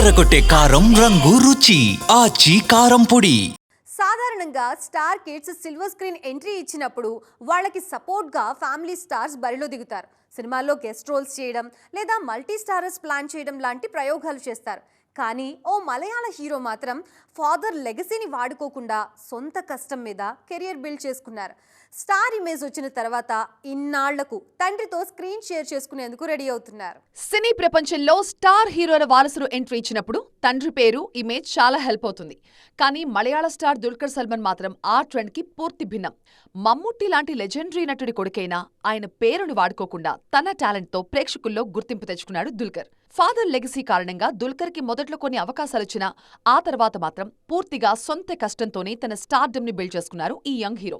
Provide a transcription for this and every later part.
అదరగొట్టే కారం రంగు రుచి ఆచి కారం పొడి. సాధారణంగా star kids silver screen entry ఇచ్చినప్పుడు వాళ్ళకి సపోర్ట్గా ఫ్యామిలీ స్టార్స్ బరిలో దిగుతారు. సినిమాల్లో గెస్ట్ రోల్స్ చేయడం లేదా మల్టీ స్టారర్స్ ప్లాన్ చేయడం లాంటి ప్రయోగాలు చేస్తారు. కానీ ఓ మలయాళ హీరో మాత్రం ఫాదర్ లెగసీని వాడుకోకుండా సొంత కష్టం మీద కెరియర్ బిల్డ్ చేసుకున్నారు. స్టార్ ఇమేజ్ వచ్చిన తర్వాత ఇన్నాళ్ళకు తండ్రితో స్క్రీన్ షేర్ చేసుకునేందుకు రెడీ అవుతున్నారు. సినీ ప్రపంచంలో స్టార్ హీరోల వారసులు ఎంట్రీ ఇచ్చినప్పుడు తండ్రి పేరు ఇమేజ్ చాలా హెల్ప్ అవుతుంది. కానీ మలయాళ స్టార్ దుల్కర్ సల్మాన్ మాత్రం ఆ ట్రెండ్కి పూర్తి భిన్నం. మమ్ముట్టి లాంటి లెజెండరీ నటుడి కొడుకైనా ఆయన పేరును వాడుకోకుండా తన టాలెంట్తో ప్రేక్షకుల్లో గుర్తింపు తెచ్చుకున్నాడు దుల్కర్. ఫాదర్ లెగసీ కారణంగా దుల్కర్కి మొదట్లో కొన్ని అవకాశాలొచ్చినా ఆ తర్వాత మాత్రం పూర్తిగా సొంత కష్టంతోనే తన స్టార్డమ్ని బిల్డ్ చేసుకున్నారు ఈ యంగ్ హీరో.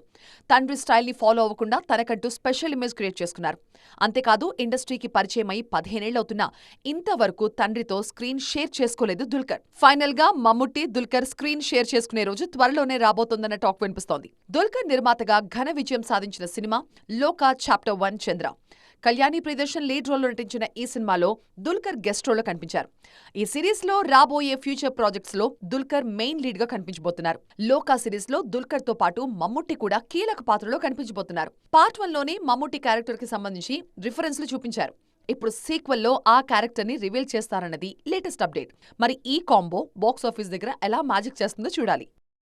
తండ్రి స్టైల్ని ఫాలో అవ్వకుండా తనకంటూ స్పెషల్ ఇమేజ్ క్రియేట్ చేసుకున్నారు. అంతేకాదు ఇండస్ట్రీకి పరిచయమై పదిహేనేళ్ళవుతున్నా ఇంతవరకు తండ్రితో స్క్రీన్ షేర్ చేసుకోలేదు దుల్కర్. ఫైనల్గా మమ్ముట్టి దుల్కర్ స్క్రీన్ షేర్ చేసుకునే రోజు త్వరలోనే రాబోతోందన్న టాక్ వినిపిస్తోంది. దుల్కర్ నిర్మాతగా ఘన విజయం సాధించిన cinema Lokah chapter one Chandra. Kalyani Priyadarshan lead రోల్లో నటించిన ఈ సినిమాలో దుల్కర్ గెస్ట్ రోల్లో కనిపించారు. ఈ సిరీస్లో రాబోయే ఫ్యూచర్ ప్రాజెక్ట్స్లో దుల్కర్ మెయిన్ లీడ్గా కనిపించబోతున్నారు. లోకా సిరీస్లో దుల్కర్తో పాటు మమ్ముట్టి కూడా కీలక పాత్రలో కనిపించబోతున్నారు. పార్ట్ వన్లోనే మమ్ముట్టి క్యారెక్టర్కి సంబంధించి రిఫరెన్స్లు చూపించారు. ఇప్పుడు సీక్వెల్లో ఆ క్యారెక్టర్ని రివీల్ చేస్తారన్నది లేటెస్ట్ అప్డేట్. మరి ఈ కాంబో బాక్స్ ఆఫీస్ దగ్గర ఎలా మ్యాజిక్ చేస్తుందో చూడాలి.